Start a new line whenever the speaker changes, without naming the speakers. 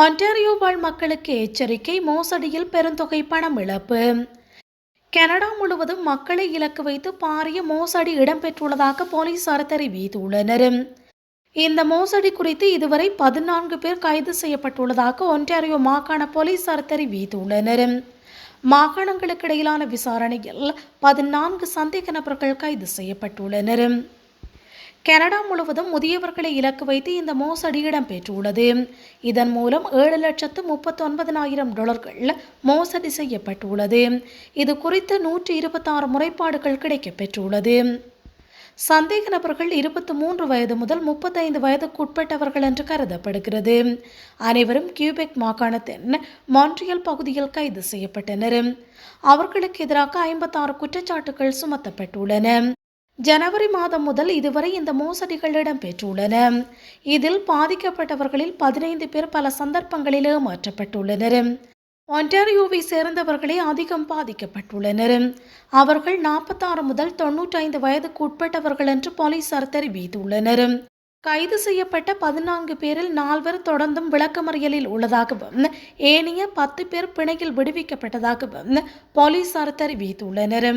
Ontario வாழ் மக்களுக்கு எச்சரிக்கை மோசடியில் பெருந்தொகை பணம் இழப்பு. கனடா முழுவதும் மக்களை இலக்கு வைத்து பாரிய மோசடி இடம்பெற்றுள்ளதாக போலீசார் தெரிவித்துள்ளனர். இந்த மோசடி குறித்து இதுவரை பதினான்கு பேர் கைது செய்யப்பட்டுள்ளதாக ஒன்டாரியோ மாகாண போலீசார் தெரிவித்துள்ளனர். மாகாணங்களுக்கு இடையிலான விசாரணையில் பதினான்கு சந்தேக நபர்கள் கைது செய்யப்பட்டுள்ளனர். கனடா முழுவதும் முதியவர்களை இலக்கு வைத்து இந்த மோசடி இடம்பெற்றுள்ளது. இதன் மூலம் ஏழு லட்சத்து முப்பத்தொன்பதனாயிரம் டாலர்கள் மோசடி செய்யப்பட்டுள்ளது. இது குறித்து நூற்றி இருபத்தாறு முறைப்பாடுகள் கிடைக்கப்பெற்றுள்ளது. சந்தேக நபர்கள் இருபத்தி மூன்று வயது முதல் முப்பத்தைந்து வயதுக்குட்பட்டவர்கள் என்று கருதப்படுகிறது. அனைவரும் கியூபெக் மாகாணத்தின் மான்ட்ரியல் பகுதியில் கைது செய்யப்பட்டனர். அவர்களுக்கு எதிராக ஐம்பத்தாறு குற்றச்சாட்டுகள் சுமத்தப்பட்டுள்ளன. ஜனவரி மாதம் முதல் இதுவரை இந்த மோசடிகள் இடம்பெற்றுள்ளன இதில் பாதிக்கப்பட்டவர்களில் பதினைந்து பேர் பல சந்தர்ப்பங்களில் மாற்றப்பட்டுள்ளனர். ஒன்டாரியோவை சேர்ந்தவர்களே அதிகம் பாதிக்கப்பட்டுள்ளனர். அவர்கள் நாற்பத்தாறு முதல் தொன்னூற்றைந்து வயதுக்கு உட்பட்டவர்கள் என்று போலீசார் தெரிவித்துள்ளனர். கைது செய்யப்பட்ட பதினான்கு பேரில் நால்வர் தொடர்ந்தும் விளக்கமறியலில் உள்ளதாகவும் ஏனைய பத்து பேர் பிணையில் விடுவிக்கப்பட்டதாகவும் போலீசார் தெரிவித்துள்ளனர்.